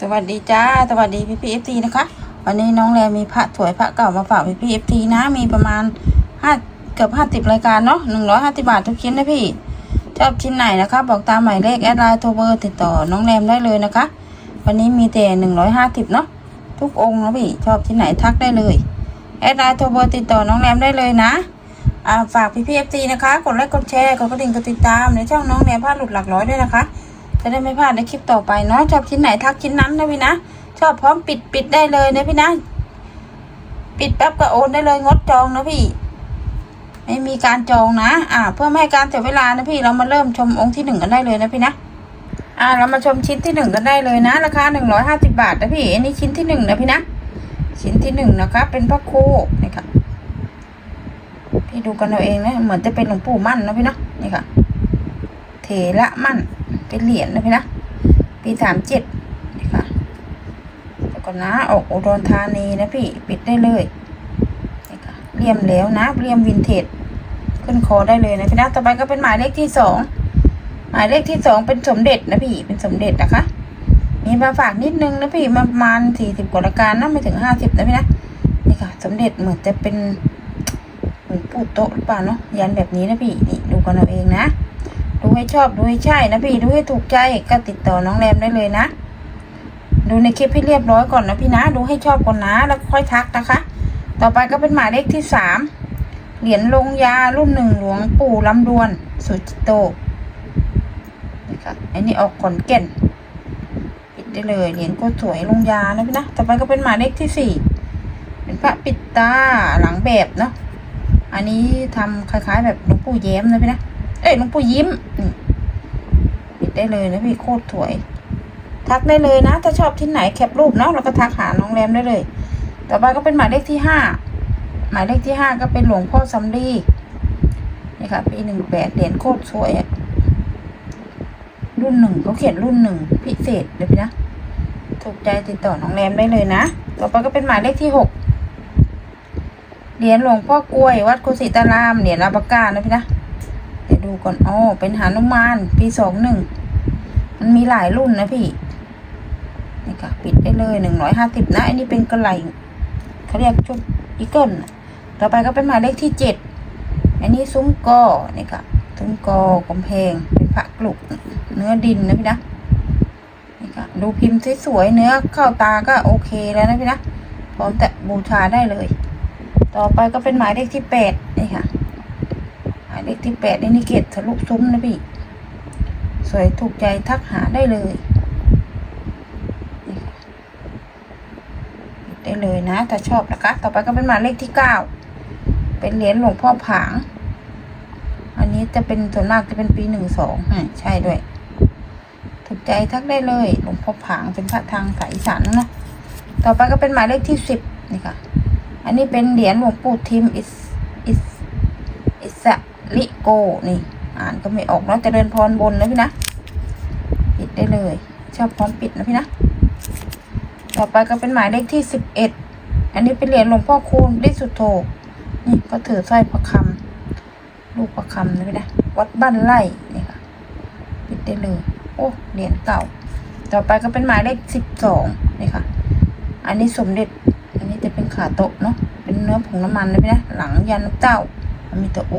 สวัสดีจ้า สวัสดีพี่พีเอฟซีนะคะ วันนี้น้องแรมมีพระถวยพระเก่ามาฝากพี่พีเอฟซีนะ มีประมาณห้าเกือบห้าสิบรายการเนาะหนึ่งร้อยห้าสิบาททุกชิ้นนะพี่ ชอบชิ้นไหนนะคะ บอกตามหมายเลขแอดไลน์โทรเบอร์ติดต่อน้องแรมได้เลยนะคะ วันนี้มีแต่หนึ่งร้อยห้าสิบเนาะ ทุกองค์นะพี่ ชอบชิ้นไหนทักได้เลย แอดไลน์โทรเบอร์ติดต่อน้องแรมได้เลยนะฝากพี่พีเอฟซีนะคะ กดไลค์กดแชร์ กดกระดิ่งกดติดตามในช่องน้องแรมพลาดหลุดหลักร้อยด้วยนะคะ จะได้ไม่พลาดในคลิปต่อไปเนาะชอบชิ้นไหนทักชิ้นนั้นนะพี่นะชอบพร้อมปิดปิดได้เลยนะพี่นะ ปิดแป๊บก็โอนได้เลยงดจองนะพี่ ไม่มีการจองนะ อ่า เพื่อไม่ให้การเสียเวลานะพี่เรามาเริ่มชมองค์ที่หนึ่งกันได้เลยนะพี่นะอ่าเรามาชมชิ้นที่หนึ่งกันได้เลยนะ ราคาหนึ่งร้อยห้าสิบาทนะพี่อันนี้ชิ้นที่หนึ่งนะพี่นะชิ้นที่หนึ่งนะคะเป็นพระโคนี่ค่ะพี่ดูกันเอาเองนะเหมือนจะเป็นหลวงปู่มั่นนะพี่นะนี่ค่ะ เถระมั่น เป็นเหรียญนะพี่นะปีสามเจ็ดนี่ค่ะแล้วก็นะออกอุดรธานีนะพี่ปิดได้เลยนี่ค่ะเลี่ยมแล้วนะเลี่ยมวินเทจขึ้นคอได้เลยนะพี่นะต่อไปก็เป็นหมายเลขที่สองหมายเลขที่สองเป็นสมเด็จนะพี่เป็นสมเด็จนะคะมีมาฝากนิดนึงนะพี่ประมาณสี่สิบกว่ารายการนะไม่ถึงห้าสิบนะพี่นะนี่ค่ะ สมเด็จเหมือนจะเป็นเหมือนปูโต๊ะหรือเปล่าเนาะยันแบบนี้นะพี่นี่ดูกันเอาเองนะ ดูให้ชอบดูให้ใช่นะพี่ดูให้ถูกใจก็ติดต่อน้องแรมได้เลยนะ ดูในคลิปให้เรียบร้อยก่อนนะพี่นะดูให้ชอบก่อนนะ แล้วค่อยทักนะคะ ต่อไปก็เป็นหมายเลขที่สามเหรียญลงยารุ่นหนึ่งหลวงปู่ลำดวนสุจิโตนี่ค่ะอันนี้ออกขอนแก่นปิดได้เลยเหรียญก็สวยลงยานะพี่นะต่อไปก็เป็นหมายเลขที่สี่เป็นพระปิดตาหลังแบบเนาะอันนี้ทำคล้าย ๆ แบบหลวงปู่แย้มนะพี่นะ เอ้ยหลวงปู่ยิ้มนี่ปิดได้เลยนะพี่โคตรสวย ทักได้เลยนะ ถ้าชอบที่ไหนแคปรูปเนาะแล้วก็ทักหาน้องแรมได้เลย ต่อไปก็เป็นหมายเลขที่ห้าหมายเลขที่ห้าก็เป็นหลวงพ่อซัมรีนี่ค่ะปีหนึ่งแปดเหรียญโคตรสวยอะรุ่นหนึ่งเขาเขียนรุ่นหนึ่งพิเศษเลยพี่นะถูกใจติดต่อน้องแรมได้เลยนะ ต่อไปก็เป็นหมายเลขที่หกเหรียญหลวงพ่อกล้วย วัดกุศิตารามเหรียญลาบากานะพี่นะ ดูก่อนอ๋อเป็นหานุมานปีสองหนึ่งมันมีหลายรุ่นนะพี่นี่ค่ะปิดได้เลยหนึ่งร้อยห้าสิบนะอันนี้เป็นกระไหลเขาเรียกชุดอีเกิลต่อไปก็เป็นหมายเลขที่เจ็ดอันนี้ซุ้มกอนี่ค่ะซุ้มกอกำแพงเป็นพระกลุกเนื้อดินนะพี่นะนี่ค่ะดูพิมพ์สวยๆเนื้อเข้าตาก็โอเคแล้วนะพี่นะพร้อมแต่บูชาได้เลย ต่อไปก็เป็นหมายเลขที่แปดนี่ค่ะ เลขที่แปดนี่นี่เกตทะลุซุ้มนะพี่ สวยถูกใจทักหาได้เลยได้เลยนะ ถ้าชอบนะคะ ต่อไปก็เป็นหมายเลขที่เก้าเป็นเหรียญหลวงพ่อผาง อันนี้จะเป็นส่วนมากจะเป็นปีหนึ่งสองใช่ด้วย ถูกใจทักได้เลย หลวงพ่อผางเป็นพระทางสายอีสานนะต่อไปก็เป็นหมายเลขที่สิบนี่ค่ะ อันนี้เป็นเหรียญหลวงปู่ทิมอิสอิสอิสะ ริโกนี่ อ่านก็ไม่ออกเนาะเจริญพรบนนะพี่นะ ปิดได้เลย ชอบพร้อมปิดนะพี่นะ ต่อไปก็เป็นหมายเลขที่สิบเอ็ดอันนี้เป็นเหรียญหลวงพ่อคูณริสุทโธนี่ก็ถือสร้อยประคำลูกประคำนะพี่นะ วัดบ้านไร่นี่ค่ะ ปิดได้เลย โอ้เหรียญเก่า ต่อไปก็เป็นหมายเลขสิบสองนี่ค่ะ อันนี้สมเด็จ อันนี้จะเป็นขาโตะเนาะ เป็นเนื้อผงน้ำมันนะพี่นะ หลังยันเจ้ามีตัวอุ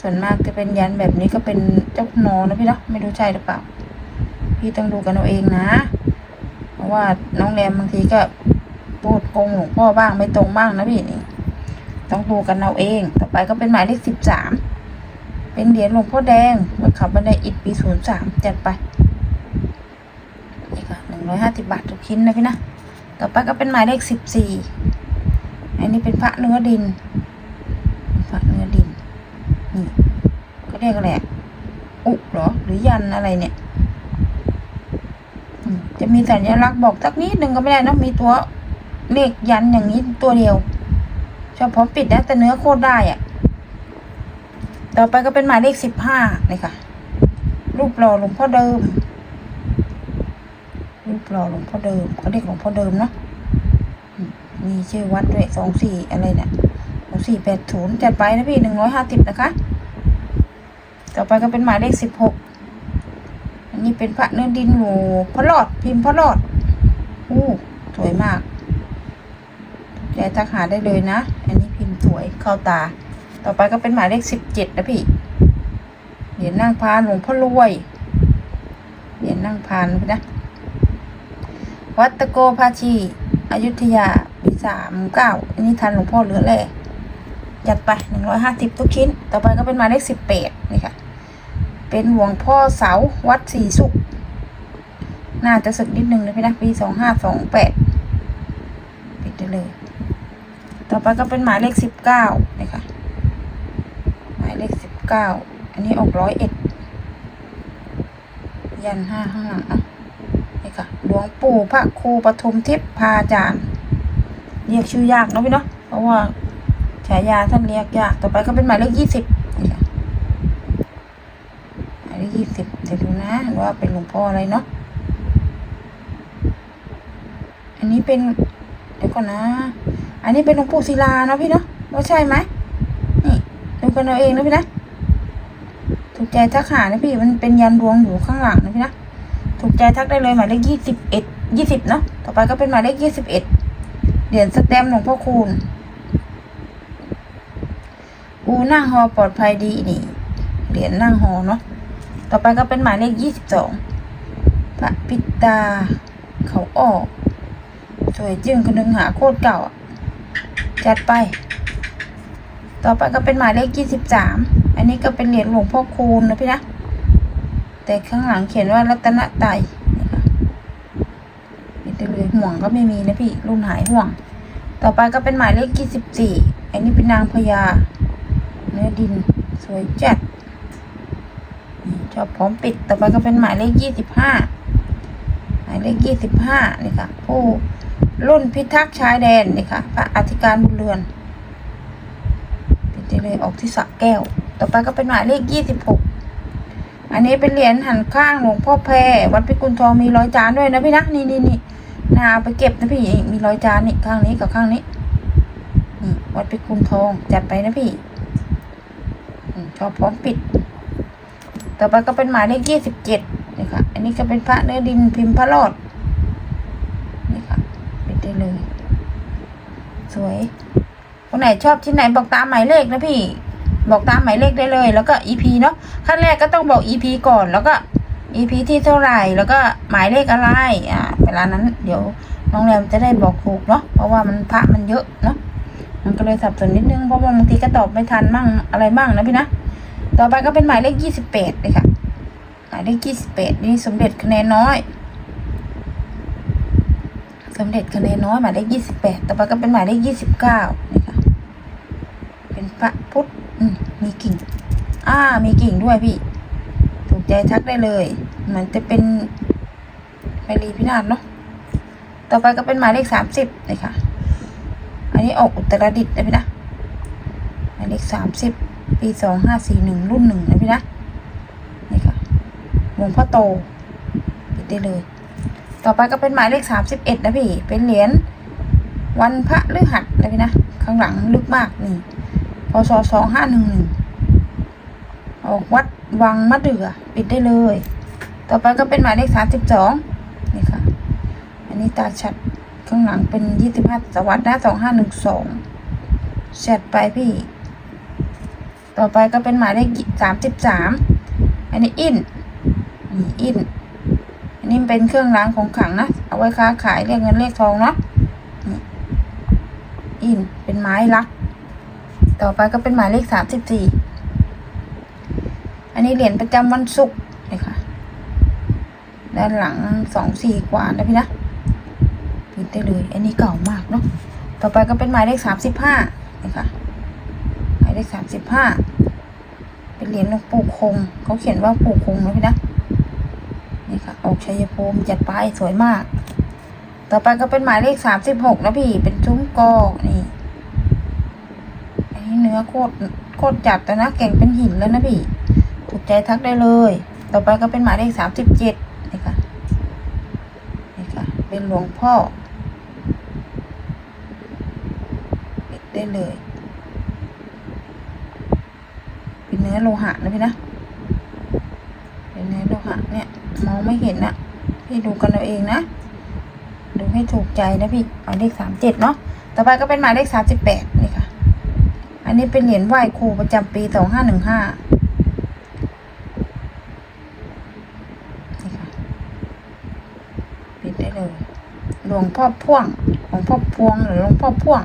ส่วนมากจะเป็นยันแบบนี้ก็เป็นเจ้าคุณนอนะพี่นะไม่รู้ใช่หรือเปล่า พี่ต้องดูกันเอาเองนะ เพราะว่าน้องแรมบางทีก็พูดโกงหลวงพ่อบ้างไม่ตรงบ้างนะพี่นี่ ต้องดูกันเอาเอง ต่อไปก็เป็นหมายเลขสิบสามเป็นเหรียญหลวงพ่อแดงเมื่อขับบันไดอิฐปีศูนย์สามจัดไปนี่ค่ะหนึ่งร้อยห้าสิบบาททุกชิ้นนะพี่นะ ต่อไปก็เป็นหมายเลขสิบสี่อันนี้เป็นพระเนื้อดิน นี่เขาเรียกอะไรอะอุเหรอ หรือยันอะไรเนี่ย จะมีสัญลักษณ์บอกสักนิดหนึ่งก็ไม่ได้นอะมีตัวเลขยันอย่างนี้ตัวเดียวเฉพาะปิดนะแต่เนื้อโคตรได้อะต่อไปก็เป็นหมายเลขสิบห้านี่ค่ะ รูปหล่อหลวงพ่อเดิม รูปหล่อหลวงพ่อเดิมเขาเรียกหลวงพ่อเดิมเนาะมมีชื่อวัดด้วยสองสี่อะไรเนี่ยสองสี่แปดศูนย์จัดไปนะพี่หนึ่งร้อยห้าสิบนะคะ ต่อไปก็เป็นหมายเลขสิบหกอันนี้เป็นพระเนื้อดินโหพระรอดพิมพ์พระรอดอู้สวยมากแกทักหาได้เลยนะ อันนี้พิมพ์สวยเข้าตา ต่อไปก็เป็นหมายเลขสิบเจ็ดนะพี่ เหรียญนั่งพานหลวงพ่อรวย เหรียญนั่งพานนะ วัดตะโกภาชี อยุธยาปีสามเก้าอันนี้ทันหลวงพ่อเหลือแหล่จัดไปหนึ่งร้อยห้าสิบทุกชิ้น ต่อไปก็เป็นหมายเลขสิบแปดนี่ค่ะ เป็นหลวงพ่อเสาวัดสีสุข น่าจะสึกนิดนึงนะพี่นะปีสองห้าสองแปดปิดได้เลย ต่อไปก็เป็นหมายเลขสิบเก้านี่ค่ะ หมายเลขสิบเก้าอันนี้ออกร้อยเอ็ดยันห้าข้างหลังอะนี่ค่ะหลวงปู่พระครูปฐมทิพย์พาจารย์เรียกชื่อยากเนาะพี่เนาะเพราะว่าฉายาท่านเรียกยาก ต่อไปก็เป็นหมายเลขยี่สิบนี่ค่ะ หมา ยี่สิบเดี๋ยวดูนะว่าเป็นหลวงพ่ออะไรเนาะอันนี้เป็นเดี๋ยวก่อนนะ อันนี้เป็นหลวงปู่ศิลาเนาะพี่เนาะว่าใช่ไหมนี่ดูกันเอาเองนะพี่นะถูกใจทักหานะพี่มันเป็นยันดวงอยู่ข้างหลังนะพี่นะถูกใจทักได้เลยหมายเลขยี่สิบเอ็ดยี่สิบเนาะต่อไปก็เป็นหมายเลขยี่สิบเอ็ดเหรียญสแตมหลวงพ่อคูณอูนั่งหอปลอดภัยดีนี่เหรียญนั่งหอเนาะ ต่อไปก็เป็นหมายเลขยี่สิบสองพระปิตา เขาออก สวยจึงคนนึงหาโคตรเก่าจัดไป ต่อไปก็เป็นหมายเลขยี่สิบสามอันนี้ก็เป็นเหรียญหลวงพ่อคูณนะพี่นะแต่ข้างหลังเขียนว่ารัตนไตนะคะนี่ได้เลยห่วงก็ไม่มีนะพี่รุ่นหายห่วง ต่อไปก็เป็นหมายเลขยี่สิบสี่อันนี้เป็นนางพญาเนื้อดินสวยจัด นี่ชอบพร้อมปิดต่อไปก็เป็นหมายเลขยี่สิบห้าหมายเลขยี่สิบห้านี่ค่ะ ผู้รุ่นพิทักษ์ชายแดนนี่ค่ะ พระอธิการบุญเรือนปิดได้เลยออกที่สระแก้ว ต่อไปก็เป็นหมายเลขยี่สิบหกอันนี้เป็นเหรียญหันข้างหลวงพ่อแพรวัดพิกุลทองมีร้อยจานด้วยนะพี่นะนี่นี่นี่นาไปเก็บนะพี่มีร้อยจานนี่ข้างนี้กับข้างนี้นี่วัดพิกุลทองจัดไปนะพี่ชอบพร้อมปิด ต่อไปก็เป็นหมายเลขยี่สิบเจ็ดนี่ค่ะ อันนี้ก็เป็นพระเนื้อดินพิมพ์พระรอด นี่ค่ะปิดได้เลย สวยคนไหนชอบชิ้นไหนบอกตามหมายเลขนะพี่ บอกตามหมายเลขได้เลย แล้วก็ EP เนาะขั้นแรกก็ต้องบอก EP ก่อนแล้วก็ EP ที่เท่าไหร่ แล้วก็หมายเลขอะไร อ่า เวลานั้น เดี๋ยวน้องแรมจะได้บอกถูกเนาะเพราะว่ามันพระมันเยอะเนาะมันก็เลยสับสนนิดนึงเพราะว่าบางทีก็ตอบไม่ทันมั่งอะไรมั่งนะพี่นะ ต่อไปก็เป็นหมายเลขยี่สิบแปดเลยค่ะ หมายเลขยี่สิบแปดนี่สมเด็จคะแนนน้อย สมเด็จคะแนนน้อยหมายเลขยี่สิบแปดต่อไปก็เป็นหมายเลขยี่สิบเก้านี่ค่ะ เป็นพระพุทธอืมมีกิ่ง อ่า มีกิ่งด้วยพี่ ถูกใจทักได้เลยเหมือนจะเป็นไมรีพินาศเนาะ ต่อไปก็เป็นหมายเลขสามสิบเลยค่ะ อันนี้ออกอุตรดิตถ์นะพี่นะ หมายเลขสามสิบ ปีสองห้าสี่หนึ่งรุ่นหนึ่งนะพี่นะ นี่ค่ะหลวงพ่อโตปิดได้เลย ต่อไปก็เป็นหมายเลขสามสิบเอ็ดนะพี่ เป็นเหรียญวันพระฤหัสนะพี่นะ ข้างหลังลึกมากนี่พศสองห้าหนึ่งหนึ่งออกวัดวังมะเดื่อปิดได้เลย ต่อไปก็เป็นหมายเลขสามสิบสองนี่ค่ะ อันนี้ตาชัดข้างหลังเป็นยี่สิบห้าสวัสดนะสองห้าหนึ่งสองแชดไปพี่ ต่อไปก็เป็นหมายเลขสามสิบสามอันนี้อินนี่อินอันนี้เป็นเครื่องรางของขังนะเอาไว้ค้าขายเรียกเงินเรียกทองเนาะอินเป็นไม้ลัก ต่อไปก็เป็นหมายเลขสามสิบสี่อันนี้เหรียญประจำวันศุกร์นี่ค่ะด้านหลังสองสี่กว่านะพี่นะปิดได้เลย อันนี้เก่ามากเนาะต่อไปก็เป็นหมายเลขสามสิบห้านี่ค่ะ เลขสามสิบห้าเป็นเหรียญหลวงปู่คง เขาเขียนว่าปู่คงนะพี่นะนี่ค่ะออกชัยภูมิจัดไปสวยมาก ต่อไปก็เป็นหมายเลขสามสิบหกนะพี่ เป็นซุ้มกอนี่ อันนี้เนื้อโคตรโคตรจัดแต่นะแก่งเป็นหินแล้วนะพี่ ถูกใจทักได้เลย ต่อไปก็เป็นหมายเลขสามสิบเจ็ดนี่ค่ะนี่ค่ะ เป็นหลวงพ่อได้เลย เป็ นื้อโลหะนะพี่นะ เป็นเนื้อโลหะเนี่ยมองไม่เห็นนะพี่ดูกันเอาเองนะ ดูให้ถูกใจนะพี่หมายเลขสามเจ็ดเนาะ ต่อไปก็เป็นหมายเลขสามสิบแปดนี่ค่ะ อันนี้เป็นเหรียญไหว้ครูประจำปีสองห้าหนึ่งห้านี่ค่ะปิดได้เลย หลวงพ่อพ่วง หลวงพ่อพวงหรือหลวงพ่อพ่วง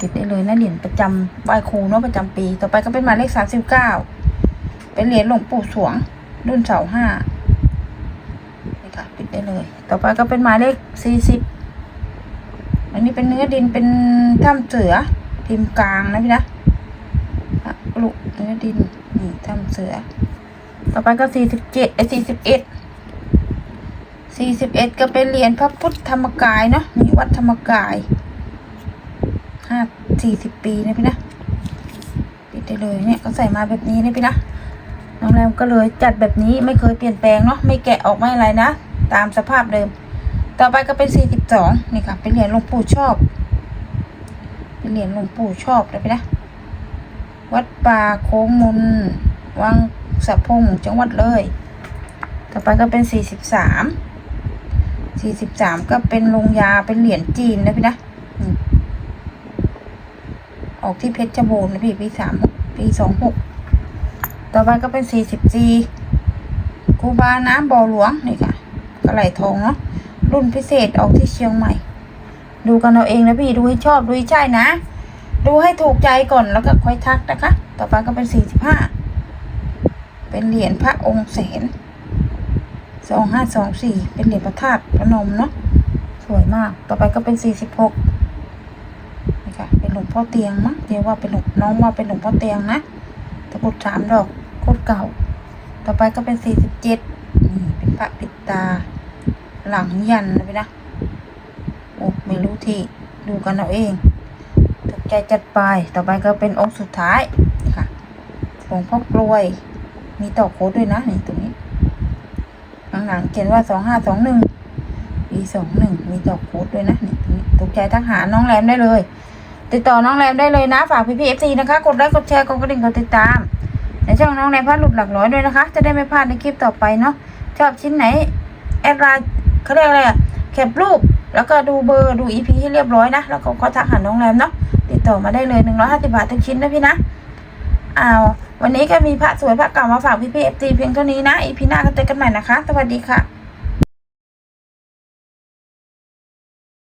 ติดได้เลยนะเหรียญประจำไหว้ครูเนาะประจำปี ต่อไปก็เป็นหมายเลขสามสิบเก้าเป็นเหรียญหลวงปู่สวง รุ่นเสาห้านี่ค่ะปิดได้เลย ต่อไปก็เป็นหมายเลขสี่สิบอันนี้เป็นเนื้อดินเป็นถ้ำเสือพิมพ์กลางนะพี่นะลูกเนื้อดินนี่ถ้ำเสือ ต่อไปก็สี่สิบเจ็ดไอ้สี่สิบเอ็ดสี่สิบเอ็ดก็เป็นเหรียญพระพุทธธรรมกายเนาะนี่วัดธรรมกาย ห้าสี่สิบปีนะพี่นะปิดได้เลยเนี่ยก็ใส่มาแบบนี้นะพี่นะน้องแรมก็เลยจัดแบบนี้ไม่เคยเปลี่ยนแปลงเนาะไม่แกะออกไม่อะไรนะ ตามสภาพเดิม ต่อไปก็เป็นสี่สิบสองนี่ค่ะ เป็นเหรียญหลวงปู่ชอบ เป็นเหรียญหลวงปู่ชอบเลยไปนะวัดป่าโค้งมุนวังสะพงจังหวัดเลย ต่อไปก็เป็นสี่สิบสาม สี่สิบสามก็เป็นลงยาเป็นเหรียญจีนนะพี่นะ ออกที่เพชรบูรณ์นะพี่ปีสามปีสองหกต่อไปก็เป็นสี่สิบสี่กูบาน้ำบ่อหลวงนี่ค่ะกระไหลทองเนาะรุ่นพิเศษออกที่เชียงใหม่ ดูกันเอาเองนะพี่ดูให้ชอบดูให้ใช่นะ ดูให้ถูกใจก่อนแล้วก็ค่อยทักนะคะ ต่อไปก็เป็นสี่สิบห้าเป็นเหรียญพระองค์แสนสองห้าสองสี่เป็นเหรียญพระธาตุพระนมเนาะสวยมาก ต่อไปก็เป็นสี่สิบหก เป็นหลวงพ่อเตียงมั้งเดี๋ยวว่าเป็นหลวงน้องว่าเป็นหลวงพ่อเตียงนะตะกุดสามดอกโคตรเก่า ต่อไปก็เป็นสี่สิบเจ็ดนี่เป็นพระปิดตา หลังยันนะพี่นะโอ้ไม่รู้ที่ดูกันเอาเองถูกใจจัดไปต่อไปก็เป็นองค์สุดท้ายค่ะหลวงพ่อกลวย มีต่อโค้ดด้วยนะนี่ตรงนี้ข้างหลังเขียนว่าสองห้าสองหนึ่งปีสองหนึ่งมีต่อโค้ดด้วยนะนี่ตรงนี้ถูกใจทักหาน้องแรมได้เลย ติดต่อน้องแรมได้เลยนะ ฝากพี่พีเอฟซีนะคะ กดไลค์กดแชร์กดกระดิ่งกดติดตาม ในช่องน้องแรมพลาดหลุดหลักร้อยด้วยนะคะ จะได้ไม่พลาดในคลิปต่อไปเนาะชอบชิ้นไหนแอดไลน์เขาเรียกอะไรอะแคปรูป แล้วก็ดูเบอร์ดูอีพีให้เรียบร้อยนะ แล้วก็ก็ทักหาน้องแรมเนาะติดต่อมาได้เลยหนึ่งร้อยห้าสิบาททุกชิ้นนะพี่นะอ้าววันนี้ก็มีพระสวยพระเก่ามาฝากพี่พีเอฟซีเพียงเท่านี้นะอีพีหน้าก็เจอกันใหม่นะคะ สวัสดีค่ะ